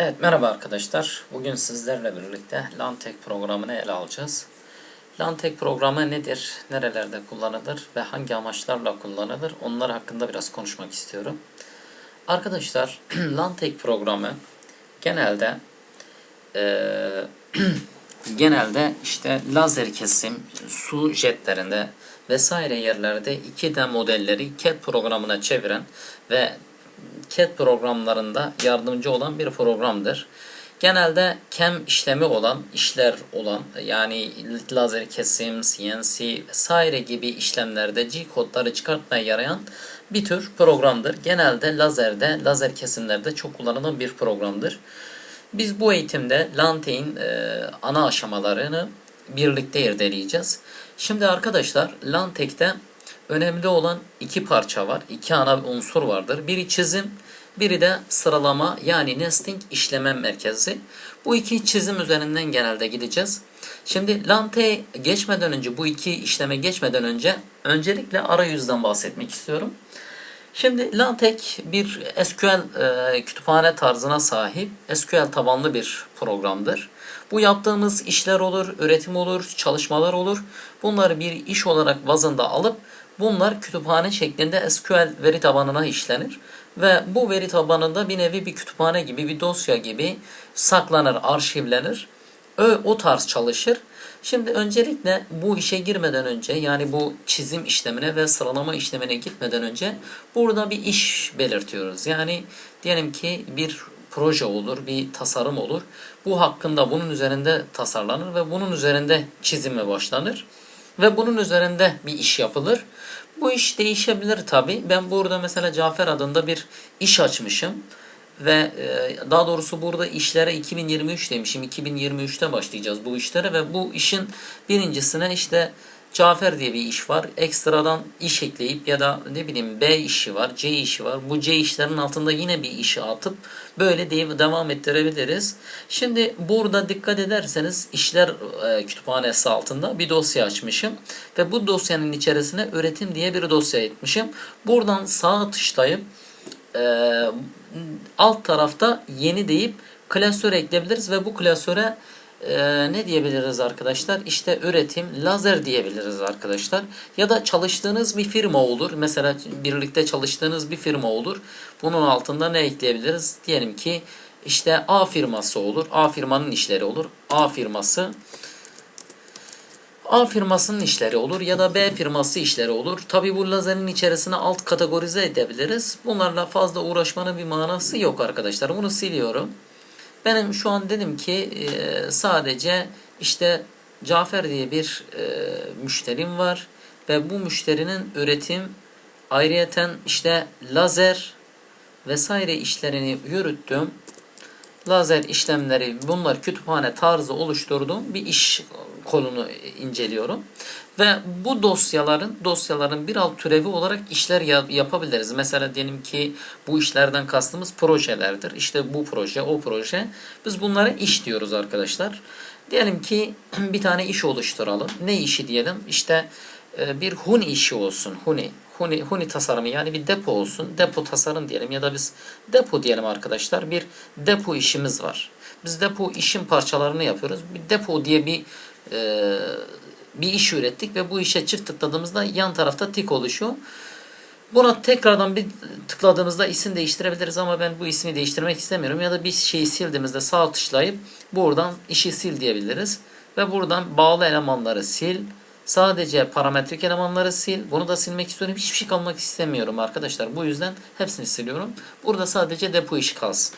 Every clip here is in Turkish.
Evet merhaba arkadaşlar. Bugün sizlerle birlikte Lantek programını ele alacağız. Lantek programı nedir? Nerelerde kullanılır ve hangi amaçlarla kullanılır? Onlar hakkında biraz konuşmak istiyorum. Arkadaşlar Lantek programı genelde eee, genelde işte lazer kesim, su jetlerinde vesaire yerlerde 2D modelleri CAD programına çeviren ve CAD programlarında yardımcı olan bir programdır. Genelde CAM işlemi olan, işler olan yani lazer kesim, CNC vesaire gibi işlemlerde G kodları çıkartmaya yarayan bir tür programdır. Genelde lazerde, lazer kesimlerde çok kullanılan bir programdır. Biz bu eğitimde Lante'in e, ana aşamalarını birlikte irdeleyeceğiz. Şimdi arkadaşlar Lantek'te önemli olan iki parça var. iki ana unsur vardır. Biri çizim, biri de sıralama yani nesting işleme merkezi. Bu iki çizim üzerinden genelde gideceğiz. Şimdi Lante geçmeden önce bu iki işleme geçmeden önce öncelikle arayüzden bahsetmek istiyorum. Şimdi LaTeX bir SQL e, kütüphane tarzına sahip SQL tabanlı bir programdır. Bu yaptığımız işler olur, üretim olur, çalışmalar olur. Bunları bir iş olarak bazında alıp bunlar kütüphane şeklinde SQL veri tabanına işlenir. Ve bu veri tabanında bir nevi bir kütüphane gibi, bir dosya gibi saklanır, arşivlenir. O, o tarz çalışır. Şimdi öncelikle bu işe girmeden önce yani bu çizim işlemine ve sıralama işlemine gitmeden önce burada bir iş belirtiyoruz. Yani diyelim ki bir proje olur, bir tasarım olur. Bu hakkında bunun üzerinde tasarlanır ve bunun üzerinde çizime başlanır. Ve bunun üzerinde bir iş yapılır. Bu iş değişebilir tabi. Ben burada mesela Cafer adında bir iş açmışım. Ve e, daha doğrusu burada işlere 2023 demişim. 2023'te başlayacağız bu işlere ve bu işin birincisine işte Cafer diye bir iş var. Ekstradan iş ekleyip ya da ne bileyim B işi var, C işi var. Bu C işlerin altında yine bir işi atıp böyle devam ettirebiliriz. Şimdi burada dikkat ederseniz işler e, kütüphanesi altında bir dosya açmışım. Ve bu dosyanın içerisine üretim diye bir dosya etmişim. Buradan sağ tuşlayıp e, alt tarafta yeni deyip klasör ekleyebiliriz ve bu klasöre e, ne diyebiliriz arkadaşlar? İşte üretim, lazer diyebiliriz arkadaşlar. Ya da çalıştığınız bir firma olur. Mesela birlikte çalıştığınız bir firma olur. Bunun altında ne ekleyebiliriz? Diyelim ki işte A firması olur. A firmanın işleri olur. A firması A firmasının işleri olur ya da B firması işleri olur. Tabi bu lazerin içerisine alt kategorize edebiliriz. Bunlarla fazla uğraşmanın bir manası yok arkadaşlar. Bunu siliyorum. Benim şu an dedim ki e, sadece işte Cafer diye bir e, müşterim var ve bu müşterinin üretim ayrıyeten işte lazer vesaire işlerini yürüttüm. Lazer işlemleri bunlar kütüphane tarzı oluşturduğum bir iş kolunu inceliyorum. Ve bu dosyaların dosyaların bir alt türevi olarak işler yapabiliriz. Mesela diyelim ki bu işlerden kastımız projelerdir. İşte bu proje, o proje. Biz bunlara iş diyoruz arkadaşlar. Diyelim ki bir tane iş oluşturalım. Ne işi diyelim? İşte e, bir Huni işi olsun. Huni. Huni, Huni tasarımı yani bir depo olsun. Depo tasarım diyelim ya da biz depo diyelim arkadaşlar. Bir depo işimiz var. Biz depo işin parçalarını yapıyoruz. Bir depo diye bir e, bir iş ürettik ve bu işe çift tıkladığımızda yan tarafta tik oluşuyor. Buna tekrardan bir tıkladığımızda isim değiştirebiliriz ama ben bu ismi değiştirmek istemiyorum. Ya da bir şeyi sildiğimizde sağ tuşlayıp buradan işi sil diyebiliriz. Ve buradan bağlı elemanları sil. Sadece parametrik elemanları sil. Bunu da silmek istiyorum. Hiçbir şey kalmak istemiyorum arkadaşlar. Bu yüzden hepsini siliyorum. Burada sadece depo işi kalsın.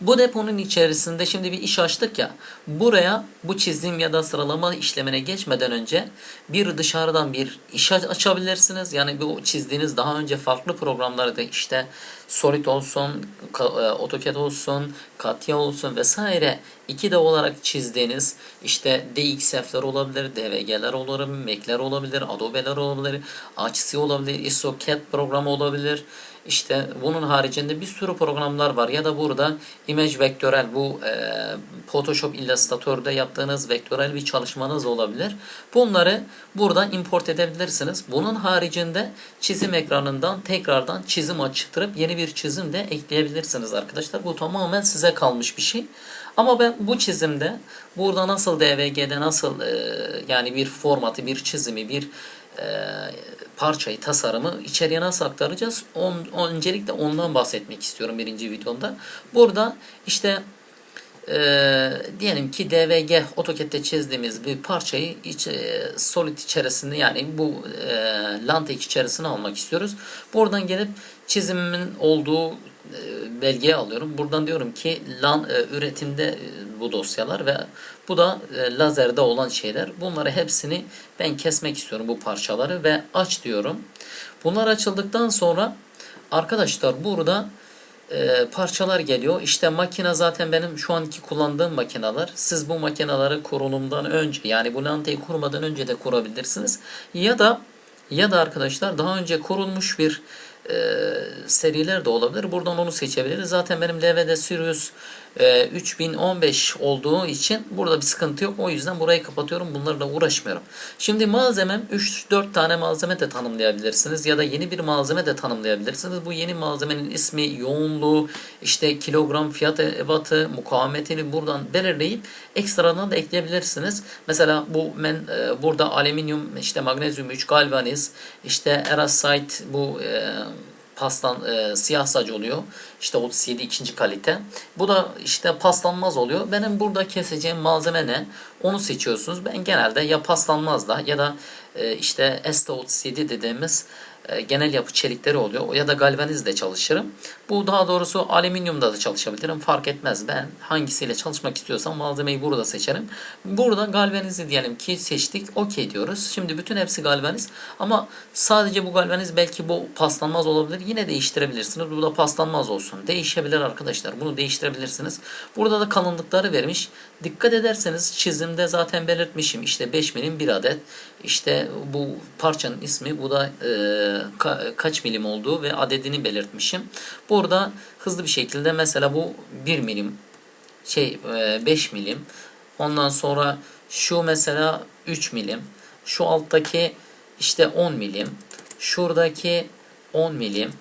Bu deponun içerisinde şimdi bir iş açtık ya. Buraya bu çizim ya da sıralama işlemine geçmeden önce bir dışarıdan bir iş açabilirsiniz. Yani bu çizdiğiniz daha önce farklı programlarda işte Solid olsun, e, AutoCAD olsun, Katya olsun vesaire 2D olarak çizdiğiniz işte DXF'ler olabilir, DVG'ler olabilir, Mac'ler olabilir, Adobe'ler olabilir, HC olabilir, ISOCAD programı olabilir. İşte bunun haricinde bir sürü programlar var ya da burada image vektörel bu e, Photoshop Illustrator'da yaptığınız vektörel bir çalışmanız olabilir. Bunları buradan import edebilirsiniz. Bunun haricinde çizim ekranından tekrardan çizim açtırıp yeni bir çizim de ekleyebilirsiniz arkadaşlar. Bu tamamen size kalmış bir şey. Ama ben bu çizimde burada nasıl DVG'de nasıl e, yani bir formatı, bir çizimi, bir e, parçayı, tasarımı içeriye nasıl aktaracağız? On, öncelikle ondan bahsetmek istiyorum birinci videomda. Burada işte e, diyelim ki DVG AutoCAD'de çizdiğimiz bir parçayı iç, e, Solid içerisinde yani bu e, Lantex içerisine almak istiyoruz. Buradan gelip çizimin olduğu e, belgeyi alıyorum. Buradan diyorum ki lan e, üretimde e, bu dosyalar ve bu da e, lazerde olan şeyler. Bunları hepsini ben kesmek istiyorum bu parçaları ve aç diyorum. Bunlar açıldıktan sonra arkadaşlar burada e, parçalar geliyor. İşte makine zaten benim şu anki kullandığım makineler. Siz bu makineleri kurulumdan önce yani bu lanteyi kurmadan önce de kurabilirsiniz. Ya da ya da arkadaşlar daha önce kurulmuş bir seriler de olabilir. Buradan onu seçebiliriz. Zaten benim LVD Sirius e, 3015 olduğu için burada bir sıkıntı yok. O yüzden burayı kapatıyorum. Bunlarla uğraşmıyorum. Şimdi malzemem 3-4 tane malzeme de tanımlayabilirsiniz. Ya da yeni bir malzeme de tanımlayabilirsiniz. Bu yeni malzemenin ismi, yoğunluğu, işte kilogram fiyat ebatı, mukavemetini buradan belirleyip ekstradan da ekleyebilirsiniz. Mesela bu ben e, burada alüminyum, işte magnezyum 3 galvaniz, işte erasite bu e, paslan e, siyah sac oluyor. İşte 37 ikinci kalite. Bu da işte paslanmaz oluyor. Benim burada keseceğim malzeme ne? Onu seçiyorsunuz. Ben genelde ya paslanmaz da ya da e, işte ST37 dediğimiz genel yapı çelikleri oluyor. Ya da galvanizle çalışırım. Bu daha doğrusu alüminyumda da çalışabilirim. Fark etmez. Ben hangisiyle çalışmak istiyorsam malzemeyi burada seçerim. Burada galvanizi diyelim ki seçtik. Okey diyoruz. Şimdi bütün hepsi galvaniz. Ama sadece bu galvaniz belki bu paslanmaz olabilir. Yine değiştirebilirsiniz. Bu da paslanmaz olsun. Değişebilir arkadaşlar. Bunu değiştirebilirsiniz. Burada da kalınlıkları vermiş. Dikkat ederseniz çizimde zaten belirtmişim. İşte 5 milim bir adet. İşte bu parçanın ismi. Bu da e, ka, kaç milim olduğu ve adedini belirtmişim. Burada hızlı bir şekilde mesela bu 1 milim şey e, 5 milim. Ondan sonra şu mesela 3 milim. Şu alttaki işte 10 milim. Şuradaki 10 milim.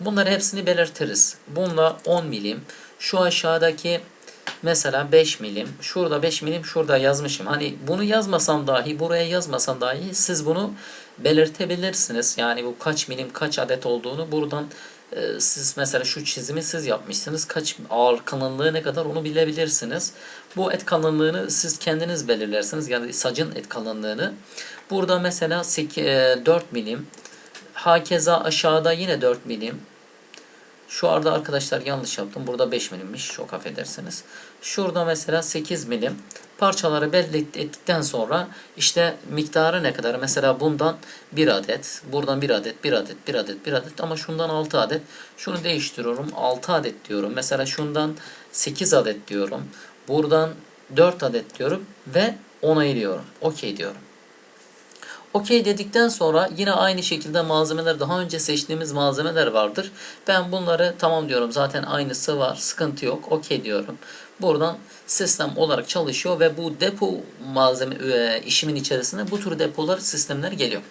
Bunları hepsini belirtiriz. Bunda 10 milim. Şu aşağıdaki mesela 5 milim. Şurada 5 milim. Şurada yazmışım. Hani bunu yazmasam dahi buraya yazmasam dahi siz bunu belirtebilirsiniz. Yani bu kaç milim kaç adet olduğunu buradan e, siz mesela şu çizimi siz yapmışsınız. Kaç ağır kalınlığı ne kadar onu bilebilirsiniz. Bu et kalınlığını siz kendiniz belirlersiniz. Yani sacın et kalınlığını. Burada mesela 8, 4 milim. Hakeza aşağıda yine 4 milim. Şu arada arkadaşlar yanlış yaptım. Burada 5 milimmiş. Çok affedersiniz. Şurada mesela 8 milim. Parçaları belli ettikten sonra işte miktarı ne kadar? Mesela bundan 1 adet, buradan 1 adet, 1 adet, 1 adet, 1 adet ama şundan 6 adet. Şunu değiştiriyorum. 6 adet diyorum. Mesela şundan 8 adet diyorum. Buradan 4 adet diyorum ve onaylıyorum. Okey diyorum. Okey dedikten sonra yine aynı şekilde malzemeler daha önce seçtiğimiz malzemeler vardır. Ben bunları tamam diyorum zaten aynısı var sıkıntı yok okey diyorum. Buradan sistem olarak çalışıyor ve bu depo malzeme e, işimin içerisinde bu tür depolar sistemler geliyor.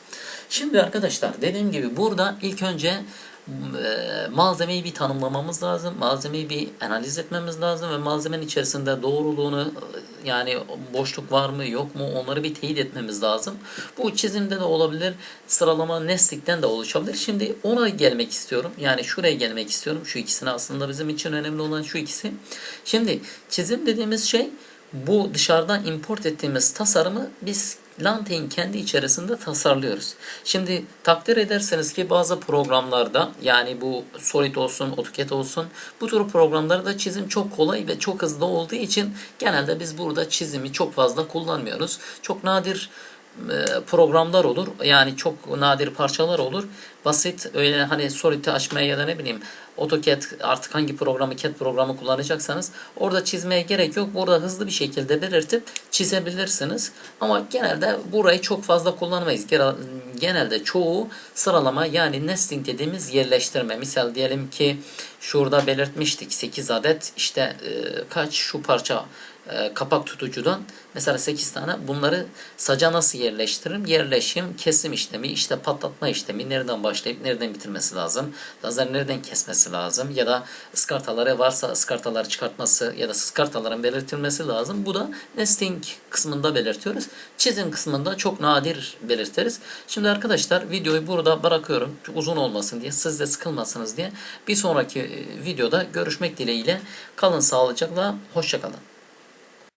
Şimdi arkadaşlar dediğim gibi burada ilk önce e, malzemeyi bir tanımlamamız lazım. Malzemeyi bir analiz etmemiz lazım ve malzemenin içerisinde doğruluğunu yani boşluk var mı yok mu onları bir teyit etmemiz lazım. Bu çizimde de olabilir. Sıralama neslikten de oluşabilir. Şimdi ona gelmek istiyorum. Yani şuraya gelmek istiyorum. Şu ikisini aslında bizim için önemli olan şu ikisi. Şimdi çizim dediğimiz şey bu dışarıdan import ettiğimiz tasarımı biz Lante'in kendi içerisinde tasarlıyoruz. Şimdi takdir ederseniz ki bazı programlarda yani bu Solid olsun, AutoCAD olsun bu tür programlarda çizim çok kolay ve çok hızlı olduğu için genelde biz burada çizimi çok fazla kullanmıyoruz. Çok nadir programlar olur. Yani çok nadir parçalar olur. basit öyle hani Solid'i açmaya ya da ne bileyim AutoCAD artık hangi programı CAD programı kullanacaksanız orada çizmeye gerek yok. Burada hızlı bir şekilde belirtip çizebilirsiniz. Ama genelde burayı çok fazla kullanmayız. Gene- Genelde çoğu sıralama yani nesting dediğimiz yerleştirme. Misal diyelim ki şurada belirtmiştik 8 adet işte e, kaç şu parça e, kapak tutucudan mesela 8 tane bunları saca nasıl yerleştiririm? Yerleşim, kesim işlemi, işte patlatma işlemi nereden başlayıp nereden bitirmesi lazım? Lazer nereden kesmesi lazım? Ya da ıskartaları varsa ıskartaları çıkartması ya da ıskartaların belirtilmesi lazım. Bu da nesting kısmında belirtiyoruz. Çizim kısmında çok nadir belirtiriz. Şimdi arkadaşlar videoyu burada bırakıyorum. Çok uzun olmasın diye, siz de sıkılmasınız diye. Bir sonraki e, videoda görüşmek dileğiyle. Kalın sağlıcakla, hoşçakalın.